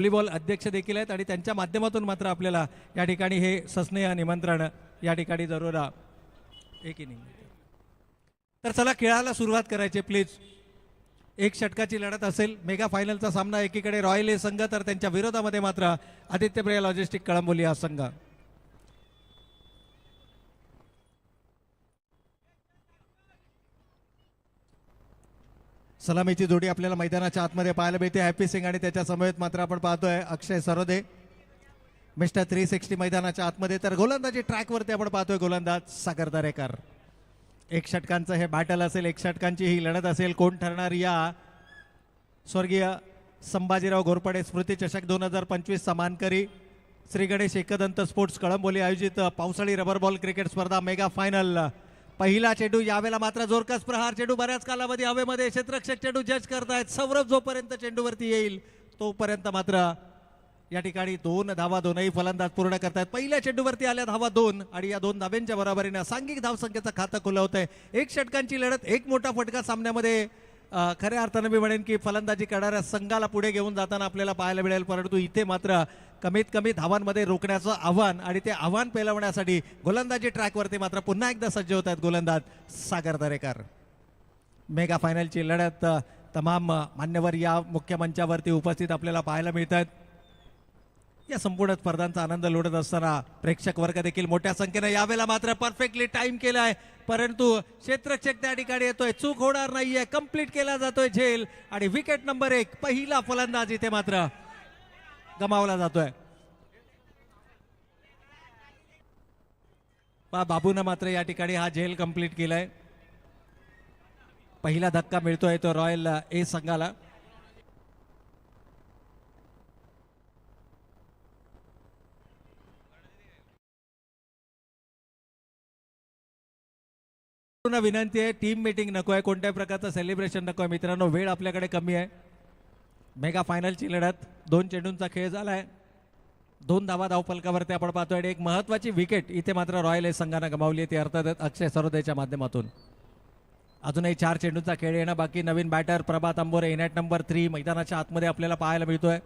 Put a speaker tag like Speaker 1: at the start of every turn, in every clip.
Speaker 1: Volleyball अध्यक्ष देखील आहेत आणि त्यांच्या माध्यमातून मात्र आपल्याला या ठिकाणी हे सस्नेह निमंत्रण या ठिकाणी जरूर एक इनिंग तर चला खेळाला सुरुवात करायची प्लीज एक षटकाची लढत असेल. मेगा फायनलचा सामना एकीकडे रॉयल ए संघ तर त्यांच्या विरोधामध्ये मात्र आदित्यप्रिय लॉजिस्टिक कळंबोली हा संघ. सलामीची जोडी आपल्याला मैदानाच्या आतमध्ये पाहायला मिळते. हॅपी सिंग आणि त्याच्या समवेत मात्र आपण पाहतोय Akshay Sarode. Mister three sixty मैदानाच्या आतमध्ये. तर गोलंदाजी ट्रॅकवरती आपण पाहतोय गोलंदाज सागर दरेकर. एक षटकांचं हे बॅटल असेल एक षटकांची ही लढत असेल. कोण ठरणार या? स्वर्गीय संभाजीराव घोरपडे स्मृती चषक दोन हजार पंचवीस समानकरी. श्री गणेश एकदंत स्पोर्ट्स कळंबोली आयोजित पावसाळी रबर बॉल क्रिकेट स्पर्धा मेगा फायनल पहिला चेंडू यावेळेला मात्र जोरकस प्रहार. चेंडू बऱ्याच कालावधी हवेमध्ये क्षेत्ररक्षक चेंडू जज करतायत. सौरभ जोपर्यंत चेंडूवरती येईल तोपर्यंत मात्र या ठिकाणी दोन धावा दोनही फलंदाज पूर्ण करतायत. पहिल्या चेंडूवरती आल्या धावा दोन आणि या दोन धाव्यांच्या बरोबरीने सांघिक धावसंख्येचं खातं खुलं होतंय. एक षटकांची लढत एक मोठा फटका सामन्यामध्ये खऱ्या अर्थानं मी म्हणेन की फलंदाजी करणाऱ्या संघाला पुढे घेऊन जाताना आपल्याला पाहायला मिळेल परंतु इथे मात्र कमीत कमी धावांमध्ये रोखण्याचं आव्हान आणि ते आव्हान पेलवण्यासाठी गोलंदाजी ट्रॅकवरती मात्र पुन्हा एकदा सज्ज होत आहेत गोलंदाज सागर दरेकर. मेगा फायनलची लढत तमाम मान्यवर या मुख्य मंचावरती उपस्थित आपल्याला पाहायला मिळत आहेत. या संपूर्ण स्पर्धांचा आनंद लुटत असताना प्रेक्षक वर्ग देखील मोठ्या संख्येने यावेळेला मात्र परफेक्टली टाइम आहे परंतु क्षेत्रक्षक त्या ठिकाणी येतोय. चूक होणार नाहीये. कंप्लीट केला जातोय झेल. आणि विकेट नंबर एक पहिला फलंदाज इथे मात्र गमावला जातोय. बाबूनं मात्र या ठिकाणी हा झेल कंप्लीट केलाय. पहिला धक्का मिळतोय तो रॉयल ए संघाला. पुन्हा विनंती आहे टीम मीटिंग नको आहे कोणत्याही प्रकारचं सेलिब्रेशन नको आहे. मित्रांनो वेळ आपल्याकडे कमी आहे. मेगा फायनलची लढत दोन चेंडूंचा खेळ झाला आहे दोन धावा धावफलकावरती आपण पाहतोय. आणि एक महत्वाची विकेट इथे मात्र रॉयल एस संघानं गमावली आहे ती अर्थातच अक्षय सरोदेच्या माध्यमातून. अजूनही चार चेंडूंचा खेळ येणं बाकी. नवीन batter Prabhat Ambore in at number three मैदानाच्या आतमध्ये आपल्याला पाहायला मिळतोय.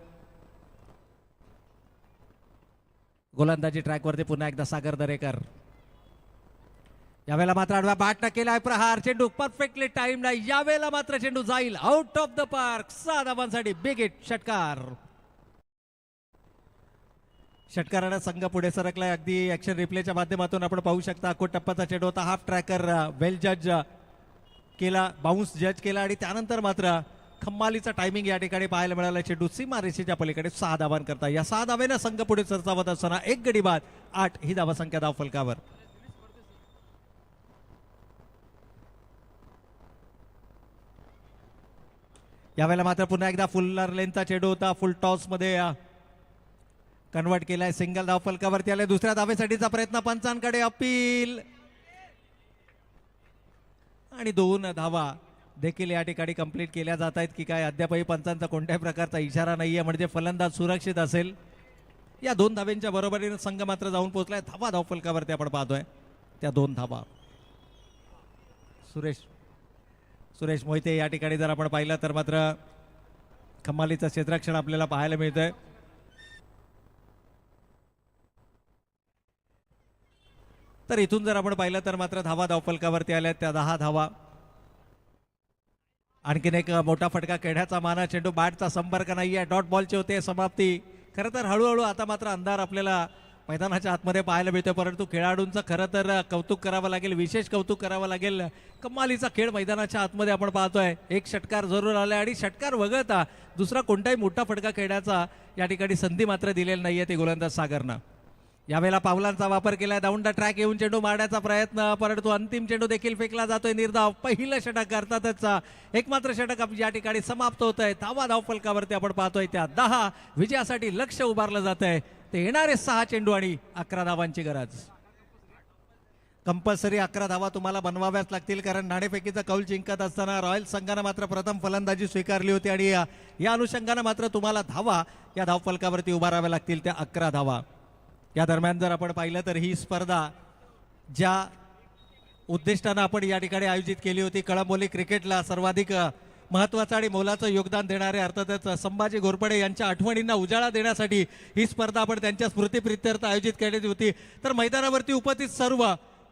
Speaker 1: गोलंदाजी ट्रॅकवरती पुन्हा एकदा सागर दरेकर. यावेळेला मात्र आडव्या बॅटनं केलाय प्रहार. चेंडू परफेक्टली टाइम नाही. यावेळेला मात्र चेंडू जाईल. आउट ऑफ द पार्क सहा धावांसाठी बिग हिट षटकार. षटकारानं संघ पुढे सरकलाय. अगदी ऍक्शन रिप्लेच्या माध्यमातून आपण पाहू शकता को टप्पाचा चेंडू होता. हाफ ट्रॅकर वेल जज केला बाउन्स जज केला आणि त्यानंतर मात्र खम्मालीचा टायमिंग या ठिकाणी पाहायला मिळाला. चेंडू सीमा रेषेच्या पलीकडे सहा धावांकरता या सहा धावेनं संघ पुढे सरसावत असताना एक गडी बाद आठ ही धावसंख्या धाव फलकावर यावेळेला मात्र पुन्हा एकदा फुल्लर लेनचा चेडू होता फुल टॉसमध्ये कन्वर्ट केलाय सिंगल धाव फलकावरती आले दुसऱ्या धावेसाठीचा प्रयत्न पंचांकडे अपील. आणि दोन धावा देखील या ठिकाणी कंप्लीट केल्या जात आहेत की काय अद्यापही पंचांचा कोणत्याही प्रकारचा इशारा नाहीये म्हणजे फलंदाज सुरक्षित असेल. या दोन धावेंच्या बरोबरीने संघ मात्र जाऊन पोहोचलाय. धावा धाव फलकावरती आपण पाहतोय. त्या दोन धावा. सुरेश सुरेश मोहिते या ठिकाणी जर आपण पाहिलं तर मात्र कमालीचं क्षेत्रक्षण आपल्याला पाहायला मिळतंय. तर इथून जर आपण पाहिलं तर मात्र धावा धावफलकावरती आल्या त्या दहा धावा. आणखीन एक मोठा फटका खेळण्याचा माना चेंडू बॅटचा संपर्क नाहीये. डॉट बॉलचे होते समाप्ती. खरं तर हळूहळू आता मात्र अंधार आपल्याला मैदानाच्या आतमध्ये पाहायला मिळतोय. परंतु खेळाडूंचं खरं तर कौतुक करावं लागेल विशेष कौतुक करावं लागेल. कमालीचा खेळ मैदानाच्या आतमध्ये आपण पाहतोय. एक षटकार जरूर आलाय आणि षटकार वगळता दुसरा कोणताही मोठा फटका खेळण्याचा या ठिकाणी संधी मात्र दिलेली नाहीये ते गोलंदाज सागरनं. यावेळेला पावलांचा वापर केलाय. दाऊंडा ट्रॅक येऊन चेंडू मारण्याचा प्रयत्न. परंतु अंतिम चेंडू देखील फेकला जातोय. निर्धाव पहिलं षटक करतातच एक मात्र षटक या ठिकाणी समाप्त होत आहे धावा धाव फलकावरती आपण पाहतोय. त्या दहा विजयासाठी लक्ष उभारलं जात आहे ते येणारे सहा चेंडू आणि अकरा धावांची गरज. कंपल्सरी अकरा धावा तुम्हाला बनवाव्याच लागतील कारण नाणेफेकीचा कौल जिंकत असताना रॉयल संघानं मात्र प्रथम फलंदाजी स्वीकारली होती आणि या या अनुषंगानं मात्र तुम्हाला धावा या धावफलकावरती उभाराव्या लागतील त्या अकरा धावा. या दरम्यान जर आपण पाहिलं तर ही स्पर्धा ज्या उद्दिष्टानं आपण या ठिकाणी आयोजित केली होती कळंबोली क्रिकेटला सर्वाधिक महत्वाचं आणि मोलाचं योगदान देणारे अर्थातच संभाजी घोरपडे यांच्या आठवणींना उजाळा देण्यासाठी ही स्पर्धा आपण त्यांच्या स्मृतीप्रित्यर्थ आयोजित केली होती. तर मैदानावरती उपस्थित सर्व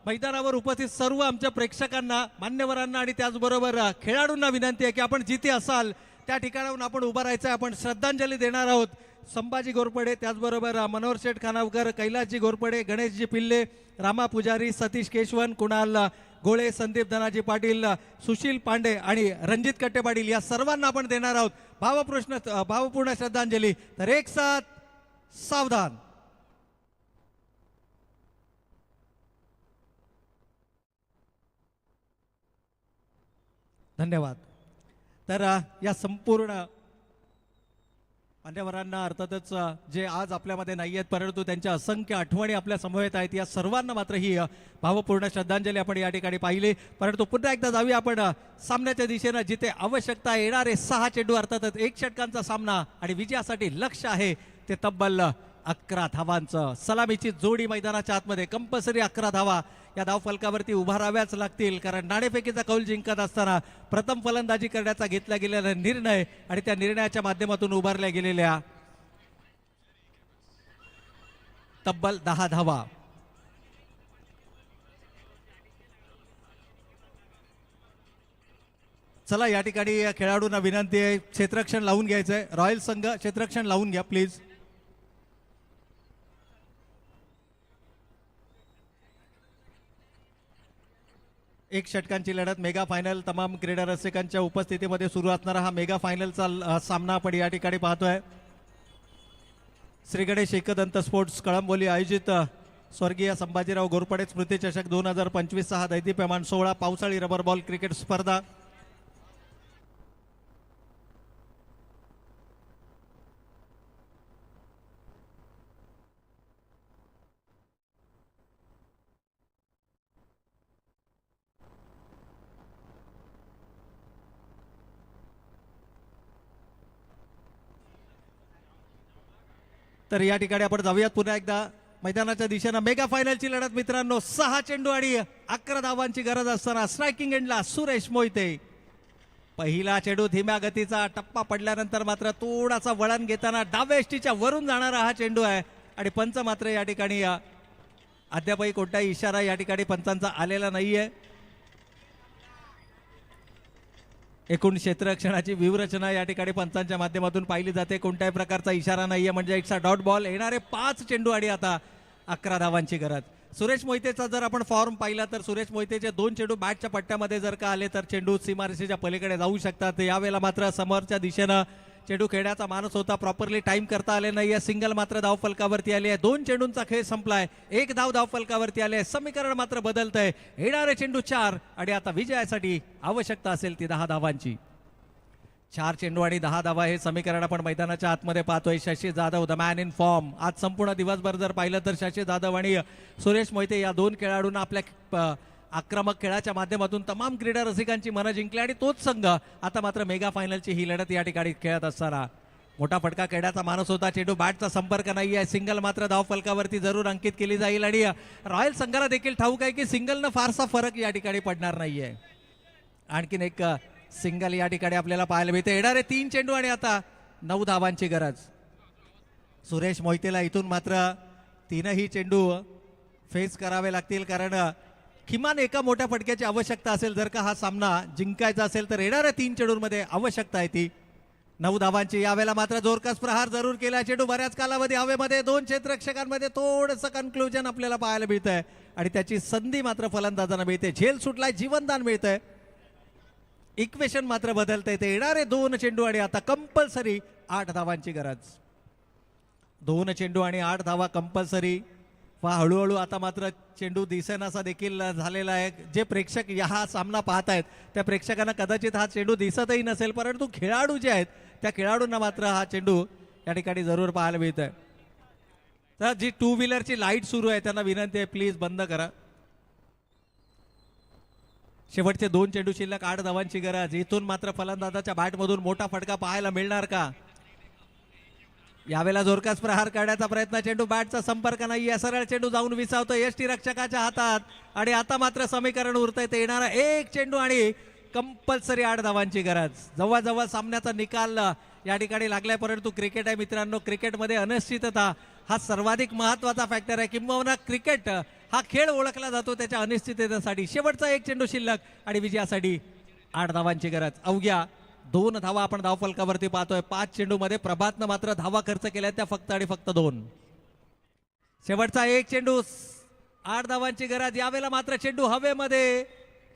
Speaker 1: मैदानावर उपस्थित सर्व आमच्या प्रेक्षकांना मान्यवरांना आणि त्याचबरोबर खेळाडूंना विनंती आहे की आपण जिथे असाल त्या ठिकाणाहून आपण उभं राहायचं आहे. आपण श्रद्धांजली देणार आहोत. संभाजी घोरपडे त्याचबरोबर मनोहर शेठ खानावकर कैलासजी घोरपडे गणेशजी पिल्ले रामा पुजारी सतीश केशवन कुणाल गोळे संदीप धनाजी पाटील सुशील पांडे आणि रणजित कट्टे पाटील या सर्वांना आपण देणार आहोत भावपूर्ण भावपूर्ण श्रद्धांजली. तर एक साथ सावधान. धन्यवाद. तर या संपूर्ण मान्यवरांना अर्थातच जे आज आपल्यामध्ये नाही आहेत परंतु त्यांच्या असंख्य आठवणी आपल्या समवेत आहेत या सर्वांना मात्र ही भावपूर्ण श्रद्धांजली आपण या ठिकाणी पाहिली. परंतु पुन्हा एकदा जाऊया आपण सामन्याच्या दिशेनं जिथे आवश्यकता येणारे सहा चेंडू अर्थातच एक षटकांचा सामना आणि विजयासाठी लक्ष आहे ते तब्बल अकरा धावांचं. सलामीची जोडी मैदानाच्या आतमध्ये. कंपल्सरी अकरा धावा. या धावफलकावरती उभाराव्याच लागतील. कारण नाणेफेकीचा कौल जिंकत असताना प्रथम फलंदाजी करण्याचा घेतला गेलेला निर्णय आणि त्या निर्णयाच्या माध्यमातून उभारल्या गेलेल्या तब्बल दहा धावा. चला या ठिकाणी या खेळाडूंना विनंती आहे. क्षेत्रक्षण लावून घ्यायचंय. रॉयल संघ क्षेत्रक्षण लावून घ्या प्लीज एक षटकांची लढत मेगा फायनल तमाम क्रीडा रसिकांच्या उपस्थितीमध्ये सुरू असणारा हा मेगा फायनलचा सामना आपण या ठिकाणी पाहतोय. श्री गणेश एकदंत स्पोर्ट्स कळंबोली आयोजित स्वर्गीय संभाजीराव घोरपडे स्मृती चषक दोन हजार पंचवीस सहा दैदीप्यमान सोळा पावसाळी रबर बॉल क्रिकेट स्पर्धा. तर या ठिकाणी आपण जाऊयात पुन्हा एकदा. मैदानाच्या दिशेनं मेगा फायनलची लढत मित्रांनो सहा चेंडू आणि अकरा धावांची गरज असताना स्ट्रायकिंग एंडला सुरेश मोहिते. पहिला चेंडू धीम्या गतीचा टप्पा पडल्यानंतर मात्र थोडासा वळण घेताना डाव्या एष्टीच्या वरून जाणारा हा चेंडू आहे. आणि पंच मात्र या ठिकाणी अद्यापही कोणताही इशारा या ठिकाणी पंचांचा आलेला नाहीये. एकूण क्षेत्ररक्षणाची व्यूहरचना या ठिकाणी पंचांच्या माध्यमातून पाहिली जाते. कोणत्याही प्रकारचा इशारा नाहीये. म्हणजे एकसा डॉट बॉल. येणारे पाच चेंडू आडी आता अकरा धावांची गरज. सुरेश मोहितेचा जर आपण फॉर्म पाहिला तर सुरेश मोहितेचे दोन चेंडू बॅटच्या पट्ट्यामध्ये जर का आले तर चेंडू सीमारेषेच्या पलीकडे जाऊ शकतात. यावेळेला मात्र समोरच्या दिशेनं चेंडू खेळण्याचा माणूस होता. प्रॉपरली टाइम करता आले नाहीये. सिंगल मात्र धाव फलकावरती आली आहे. दोन चेंडूंचा खेळ संपलाय. एक धाव धाव फलकावरती आले आहे. समीकरण मात्र बदलतंय. येणारे चेंडू चार. आणि आता विजयासाठी आवश्यकता असेल ती दहा धावांची. चार चेंडू आणि दहा धावा हे समीकरण आपण मैदानाच्या आतमध्ये पाहतोय. Shashi Jadhav the man in form आज संपूर्ण दिवसभर जर पाहिलं तर शशी जाधव आणि सुरेश मोहिते या दोन खेळाडूंना आपल्या आक्रमक खेळाच्या माध्यमातून तमाम क्रीडा रसिकांची मनं जिंकली आणि तोच संघ आता मात्र मेगा फायनलची ही लढत या ठिकाणी खेळत असताना. मोठा फटका खेळण्याचा माणूस होता. चेंडू बॅटचा संपर्क नाही आहे सिंगल मात्र धाव फलकावरती जरूर अंकित केली जाईल आणि रॉयल संघाला देखील ठाऊक आहे की सिंगलनं फारसा फरक या ठिकाणी पडणार नाहीये. आणखीन एक सिंगल या ठिकाणी आपल्याला पाहायला मिळते. येणारे तीन चेंडू आणि आता नऊ धावांची गरज. सुरेश मोहितेला इथून मात्र तीनही चेंडू फेस करावे लागतील कारण किमान एका मोठ्या फटक्याची आवश्यकता असेल जर का हा सामना जिंकायचा असेल तर येणाऱ्या तीन चेडूंमध्ये आवश्यकता आहे ती. नऊ धावांची यावेळेला मात्र जोरकस प्रहार जरूर केला चेडू. बऱ्याच कालावधी हवेमध्ये दोन क्षेत्ररक्षकांमध्ये थोडंसं कन्क्लुजन आपल्याला पाहायला मिळतंय. आणि त्याची संधी मात्र फलंदाजांना मिळते. झेल सुटलाय जीवनदान मिळतंय. इक्वेशन मात्र बदलतंय. ते येणारे दोन चेंडू आणि आता कंपल्सरी आठ धावांची गरज. दोन चेंडू आणि आठ धावा कंपल्सरी वा हळूहळू आता मात्र चेंडू दिसेनासा देखील झालेला आहे. जे प्रेक्षक या हा सामना पाहत आहेत त्या प्रेक्षकांना कदाचित हा चेंडू दिसतही नसेल परंतु खेळाडू जे आहेत त्या खेळाडूंना मात्र हा चेंडू या ठिकाणी जरूर पाहायला मिळत आहे तर जी टू व्हीलरची लाइट सुरू आहे त्यांना विनंती आहे प्लीज बंद करा. शेवटचे दोन चेंडू शिल्लक आठ धावांची गरज. इथून मात्र फलंदाजाच्या बॅटमधून मोठा फटका पाहायला मिळणार का? यावेळेला जोरकास प्रहार करण्याचा प्रयत्न. चेंडू बॅटचा संपर्क नाही नाहीये. सरळ चेंडू जाऊन विसावतो यष्टी रक्षकाच्या हातात. आणि आता मात्र समीकरण उरतंय. ते येणारा एक चेंडू आणि
Speaker 2: कंपल्सरी आठ धावांची गरज. जवळजवळ सामन्याचा निकाल या ठिकाणी लागलाय. परंतु क्रिकेट आहे मित्रांनो. क्रिकेटमध्ये अनिश्चितता हा सर्वाधिक महत्त्वाचा फॅक्टर आहे. किंबहुना क्रिकेट हा खेळ ओळखला जातो त्याच्या अनिश्चिततेसाठी. शेवटचा एक चेंडू शिल्लक आणि विजयासाठी आठ धावांची गरज. अवघ्या दोन धावा आपण धावफलकावरती पाहतोय. पाच चेंडूमध्ये प्रभातनं मात्र धावा खर्च केल्या त्या फक्त आणि फक्त दोन. शेवटचा एक चेंडू आठ धावांची गरज. यावेळेला मात्र चेंडू हवेमध्ये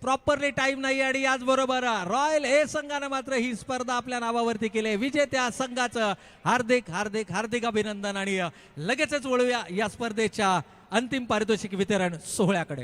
Speaker 2: प्रॉपरली टाइम नाही आणि याचबरोबर रॉयल ए संघानं मात्र ही स्पर्धा आपल्या नावावरती केली आहे. विजेत्या संघाचं हार्दिक हार्दिक हार्दिक अभिनंदन आणि लगेचच वळूया या स्पर्धेच्या अंतिम पारितोषिक वितरण सोहळ्याकडे.